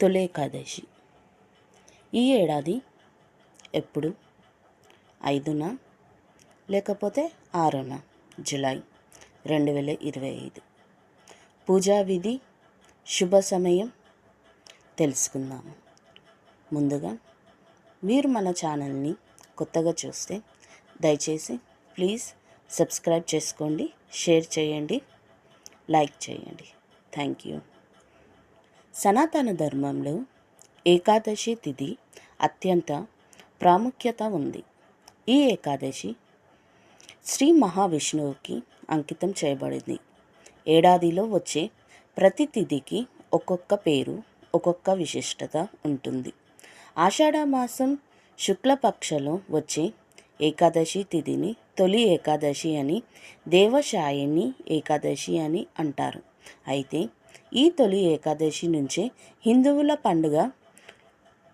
తొలి ఏకాదశి. ఈ ఏడాది ఎప్పుడు? ఐదున లేకపోతే ఆరున? జులై రెండు వేల ఇరవై ఐదు. పూజా విధి శుభ సమయం తెలుసుకుందాము. ముందుగా మీరు మన ఛానల్ని కొత్తగా చూస్తే దయచేసి ప్లీజ్ సబ్స్క్రైబ్ చేసుకోండి షేర్ చేయండి లైక్ చేయండి. Thank you. సనాతన ధర్మంలో ఏకాదశి తిథి అత్యంత ప్రాముఖ్యత ఉంది. ఈ ఏకాదశి శ్రీ మహావిష్ణువుకి అంకితం చేయబడింది. ఏడాదిలో వచ్చే ప్రతి తిథికి ఒక్కొక్క పేరు ఒక్కొక్క విశిష్టత ఉంటుంది. ఆషాఢమాసం శుక్లపక్షలో వచ్చే ఏకాదశి తిథిని తొలి ఏకాదశి అని దేవశాయిని ఏకాదశి అని అంటారు. అయితే ఈ తొలి ఏకాదశి నుంచే హిందువుల పండుగ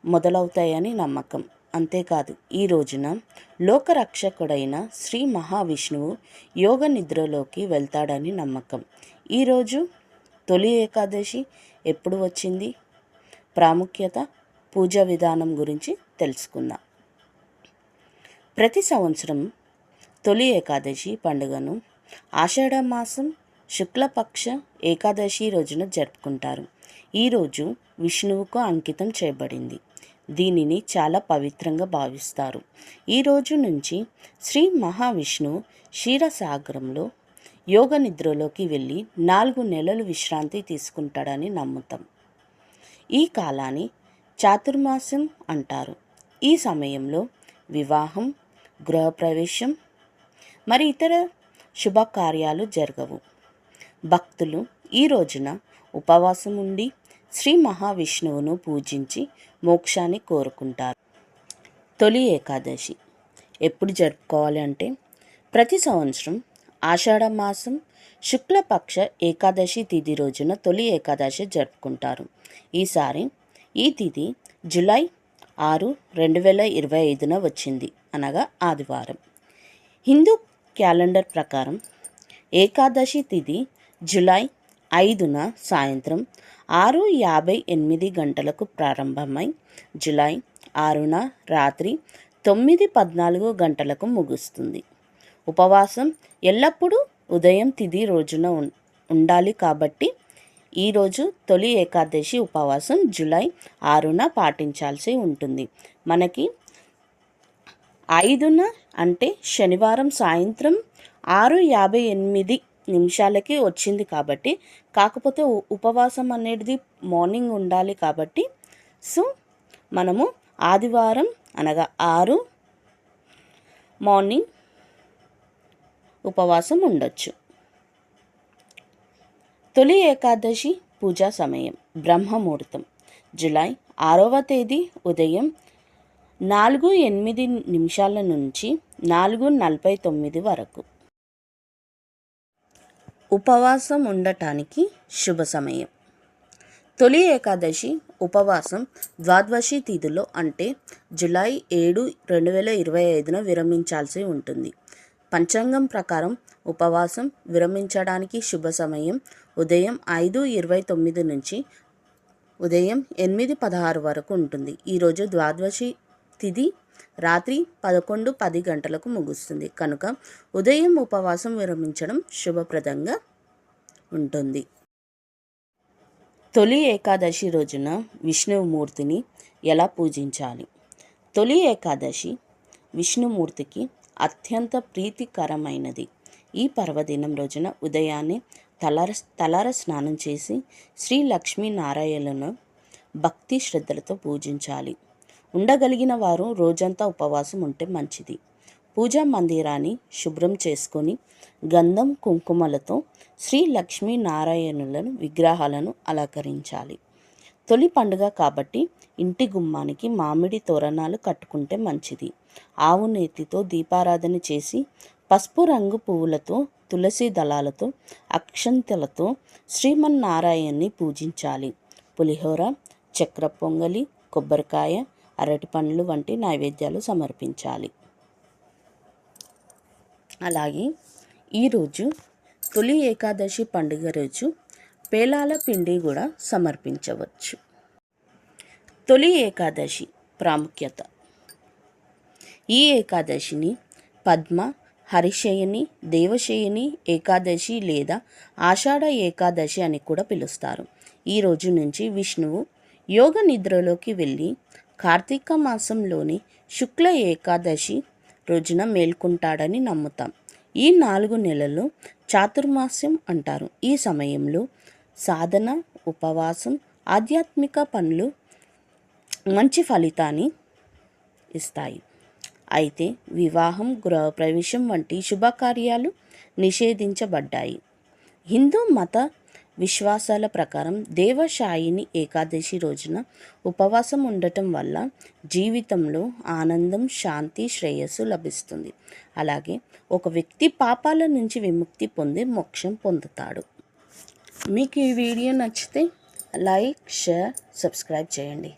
మొదలవుతాయని నమ్మకం. అంతేకాదు ఈ రోజున లోకరక్షకుడైన శ్రీ మహావిష్ణువు యోగ నిద్రలోకి వెళ్తాడని నమ్మకం. ఈరోజు తొలి ఏకాదశి ఎప్పుడు వచ్చింది? ప్రాముఖ్యత పూజ విధానం గురించి తెలుసుకుందాం. ప్రతి సంవత్సరం తొలి ఏకాదశి పండుగను ఆషాఢ మాసం శుక్లపక్ష ఏకాదశి రోజున జరుపుకుంటారు. ఈరోజు విష్ణువుకు అంకితం చేయబడింది. దీనిని చాలా పవిత్రంగా భావిస్తారు. ఈ రోజు నుంచి శ్రీ మహావిష్ణువు క్షీరసాగరంలో యోగ నిద్రలోకి వెళ్ళి నాలుగు నెలలు విశ్రాంతి తీసుకుంటాడని నమ్ముతాం. ఈ కాలాన్ని చాతుర్మాసం అంటారు. ఈ సమయంలో వివాహం గృహప్రవేశం మరి ఇతర శుభకార్యాలు జరగవు. భక్తులు ఈ రోజున ఉపవాసం ఉండి శ్రీ మహావిష్ణువును పూజించి మోక్షాన్ని కోరుకుంటారు. తొలి ఏకాదశి. ఎప్పుడు జరుపుకోవాలి అంటే ప్రతి సంవత్సరం ఆషాఢ మాసం శుక్లపక్ష ఏకాదశి తిథి రోజున తొలి ఏకాదశి జరుపుకుంటారు. ఈసారి ఈ తిథి జులై ఆరు రెండు వేల ఇరవై ఐదున వచ్చింది. అనగా ఆదివారం. హిందూ క్యాలెండర్ ప్రకారం ఏకాదశి తిథి జులై ఐదున సాయంత్రం ఆరు యాభై ఎనిమిది గంటలకు ప్రారంభమై జులై ఆరున రాత్రి తొమ్మిది పద్నాలుగు గంటలకు ముగుస్తుంది. ఉపవాసం ఎల్లప్పుడూ ఉదయం తిది రోజున ఉండాలి కాబట్టి ఈరోజు తొలి ఏకాదశి ఉపవాసం జులై ఆరున పాటించాల్సి ఉంటుంది. మనకి ఐదున అంటే శనివారం సాయంత్రం ఆరు యాభై ఎనిమిది నిమిషాలకి వచ్చింది కాబట్టి కాకపోతే ఉపవాసం అనేది మార్నింగ్ ఉండాలి కాబట్టి సో మనము ఆదివారం అనగా ఆరు మార్నింగ్ ఉపవాసం ఉండొచ్చు. తొలి ఏకాదశి పూజా సమయం బ్రహ్మముహూర్తం జులై ఆరవ తేదీ ఉదయం నాలుగు ఎనిమిది నిమిషాల నుంచి నాలుగు నలభై తొమ్మిది వరకు. ఉపవాసం ఉండటానికి శుభ సమయం తొలి ఏకాదశి ఉపవాసం ద్వాదశి తిథిలో అంటే జులై ఏడు రెండు వేల ఇరవై ఐదున విరమించాల్సి ఉంటుంది. పంచాంగం ప్రకారం ఉపవాసం విరమించడానికి శుభ సమయం ఉదయం ఐదు ఇరవై తొమ్మిది నుంచి ఉదయం ఎనిమిది పదహారు వరకు ఉంటుంది. ఈరోజు ద్వాదశి తిథి రాత్రి పదకొండు పది గంటలకు ముగుస్తుంది. కనుక ఉదయం ఉపవాసం విరమించడం శుభప్రదంగా ఉంటుంది. తొలి ఏకాదశి రోజున విష్ణుమూర్తిని ఎలా పూజించాలి? తొలి ఏకాదశి విష్ణుమూర్తికి అత్యంత ప్రీతికరమైనది. ఈ పర్వదినం రోజున ఉదయాన్నే తలర తలార స్నానం చేసి శ్రీ లక్ష్మీనారాయణను భక్తి శ్రద్ధలతో పూజించాలి. ఉండగలిగిన వారు రోజంతా ఉపవాసం ఉంటే మంచిది. పూజా మందిరాన్ని శుభ్రం చేసుకొని గంధం కుంకుమలతో శ్రీ లక్ష్మీ నారాయణులను విగ్రహాలను అలంకరించాలి. తొలి పండుగ కాబట్టి ఇంటి గుమ్మానికి మామిడి తోరణాలు కట్టుకుంటే మంచిది. ఆవు నేతితో దీపారాధన చేసి పసుపు రంగు పువ్వులతో తులసి దళాలతో అక్షంతలతో శ్రీమన్నారాయణ్ణి పూజించాలి. పులిహోర చక్ర పొంగలి కొబ్బరికాయ అరటి పండ్లు వంటి నైవేద్యాలు సమర్పించాలి. అలాగే ఈరోజు తొలి ఏకాదశి పండుగ రోజు పేలాల పిండి కూడా సమర్పించవచ్చు. తొలి ఏకాదశి ప్రాముఖ్యత. ఈ ఏకాదశిని పద్మ హరిశయని దేవశయని ఏకాదశి లేదా ఆషాఢ ఏకాదశి అని కూడా పిలుస్తారు. ఈ రోజు నుంచి విష్ణువు యోగ నిద్రలోకి వెళ్ళి కార్తీక మాసంలోని శుక్ల ఏకాదశి రోజున మేల్కొంటాడని నమ్ముతాం. ఈ నాలుగు నెలలు చాతుర్మాస్యం అంటారు. ఈ సమయంలో సాధన ఉపవాసం ఆధ్యాత్మిక పనులు మంచి ఫలితాన్ని ఇస్తాయి. అయితే వివాహం గృహప్రవేశం వంటి శుభకార్యాలు నిషేధించబడ్డాయి. హిందూ మత విశ్వాసాల ప్రకారం దేవశాయిని ఏకాదశి రోజున ఉపవాసం ఉండటం వల్ల జీవితంలో ఆనందం శాంతి శ్రేయస్సు లభిస్తుంది. అలాగే ఒక వ్యక్తి పాపాల నుంచి విముక్తి పొంది మోక్షం పొందుతాడు. మీకు ఈ వీడియో నచ్చితే లైక్ షేర్ సబ్స్క్రైబ్ చేయండి.